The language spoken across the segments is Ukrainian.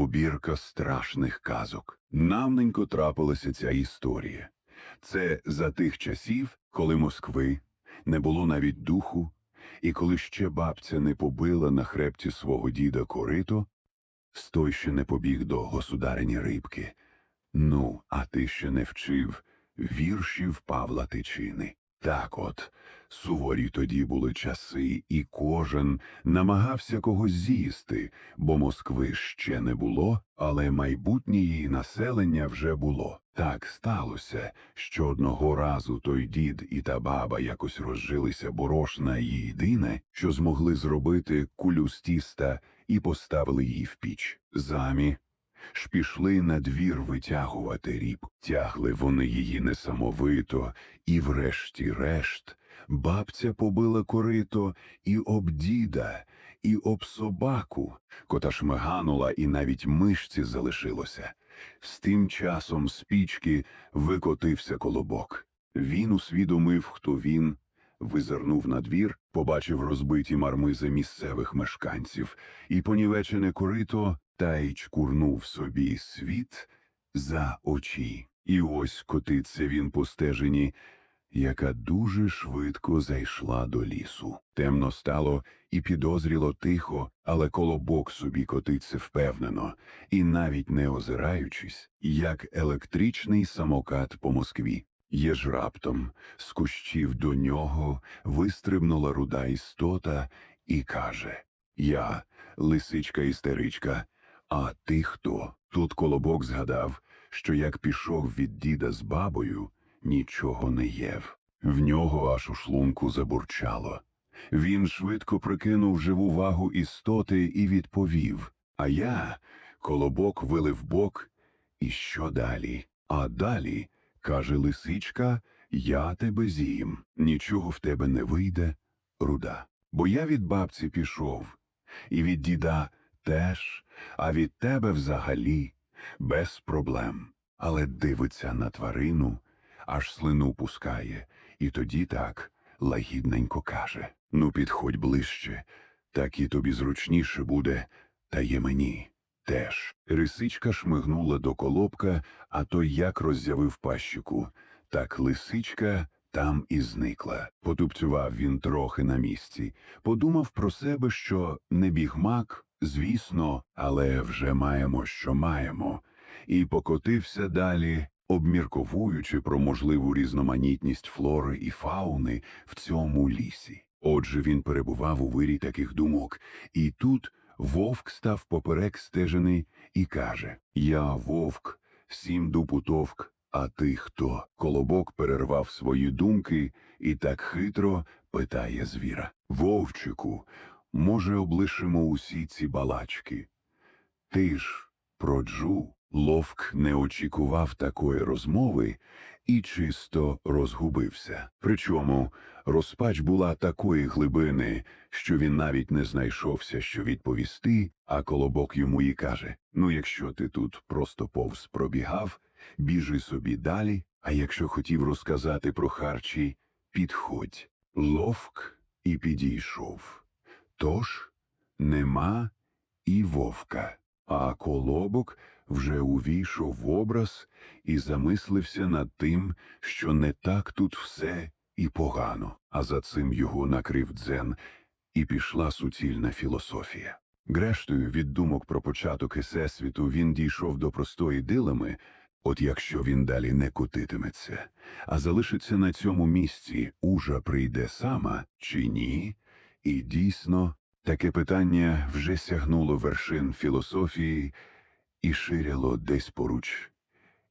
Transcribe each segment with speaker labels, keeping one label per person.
Speaker 1: обірка страшних казок. Навненько трапилася ця історія. Це за тих часів, коли Москви не було навіть духу, і коли ще бабця не побила на хребті свого діда корито, стой ще не побіг до государині рибки. Ну, а ти ще не вчив віршів Павла Тичини. Так от, суворі тоді були часи, і кожен намагався когось з'їсти, бо Москви ще не було, але майбутнє її населення вже було. Так сталося, що одного разу той дід і та баба якось розжилися борошна і єдине, що змогли зробити кулю з тіста і поставили її в піч. Замі ж пішли на двір витягувати ріб. Тягли вони її несамовито, і врешті-решт бабця побила корито і об діда, і об собаку, кота шмиганула, і навіть мишці залишилося. З тим часом з пічки викотився колобок. Він усвідомив, хто він, визирнув на двір, побачив розбиті мармизи місцевих мешканців, і понівечене корито та й чкурнув собі світ за очі. І ось котиться він по стежині, яка дуже швидко зайшла до лісу. Темно стало і підозріло тихо, але колобок собі котиться впевнено, і навіть не озираючись, як електричний самокат по Москві. Є ж раптом з кущів до нього вистрибнула руда істота і каже Я, лисичка істеричка, а ти хто? Тут колобок згадав, що як пішов від діда з бабою, нічого не їв. В нього аж у шлунку забурчало. Він швидко прикинув живу вагу істоти і відповів А я, колобок вилив бок, і що далі? А далі, каже лисичка, я тебе з'їм, нічого в тебе не вийде, руда. Бо я від бабці пішов, і від діда теж, а від тебе взагалі без проблем. Але дивиться на тварину, аж слину пускає, і тоді так лагідненько каже Ну, підходь ближче, так і тобі зручніше буде, та є мені. Теж. Рисичка шмигнула до колобка, а той як роззявив пащику. Так лисичка там і зникла. Потупцював він трохи на місці, подумав про себе, що не бігмак, звісно, але вже маємо, що маємо, і покотився далі, обмірковуючи про можливу різноманітність флори і фауни в цьому лісі. Отже, він перебував у вирі таких думок, і тут вовк став поперек стежини і каже Я вовк, сім дупу товк, а ти хто? Колобок перервав свої думки і так хитро питає звіра. Вовчику, може, облишимо усі ці балачки? Ти ж, проджу, ловк не очікував такої розмови і чисто розгубився. Причому розпач була такої глибини, що він навіть не знайшовся, що відповісти, а колобок йому і каже Ну, якщо ти тут просто повз пробігав, біжи собі далі, а якщо хотів розказати про харчі, підходь. Ловк і підійшов. Тож нема і вовка, а колобок вже увійшов в образ і замислився над тим, що не так тут все і погано, а за цим його накрив дзен, і пішла суцільна філософія. Грештою від думок про початок Всесвіту він дійшов до простої дилеми, от якщо він далі не котитиметься, а залишиться на цьому місці, ужа прийде сама чи ні, і дійсно таке питання вже сягнуло вершин філософії і ширяло десь поруч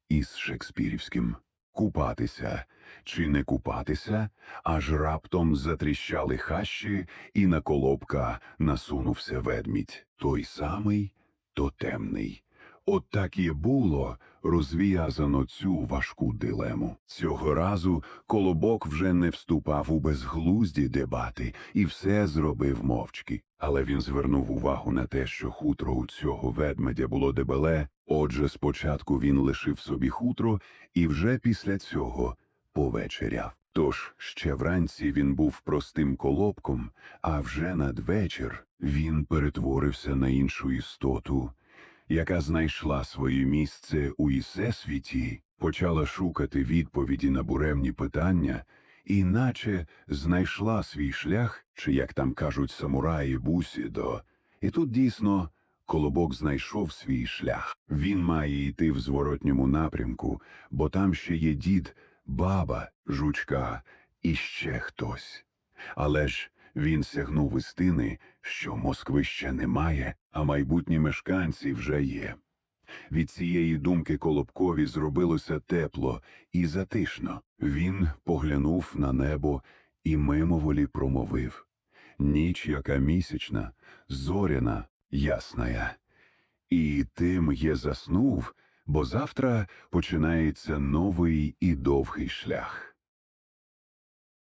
Speaker 1: із Шекспірівським. Купатися чи не купатися, аж раптом затріщали хащі, і на колобка насунувся ведмідь. Той самий, то темний. От так і було розв'язано цю важку дилему. Цього разу колобок вже не вступав у безглузді дебати і все зробив мовчки. Але він звернув увагу на те, що хутро у цього ведмедя було дебеле. Отже, спочатку він лишив собі хутро і вже після цього повечеряв. Тож ще вранці він був простим колобком, а вже надвечір він перетворився на іншу істоту яка знайшла своє місце у Ісесвіті, почала шукати відповіді на буремні питання, і наче знайшла свій шлях, чи, як там кажуть самураї Бусідо. І тут дійсно Колобок знайшов свій шлях. Він має йти в зворотньому напрямку, бо там ще є дід, баба, жучка і ще хтось. Але ж він сягнув істини, що Москви ще немає, а майбутні мешканці вже є. Від цієї думки Колобкові зробилося тепло і затишно. Він поглянув на небо і мимоволі промовив. Ніч, яка місячна, зоряна, ясная. І тим є заснув, бо завтра починається новий і довгий шлях.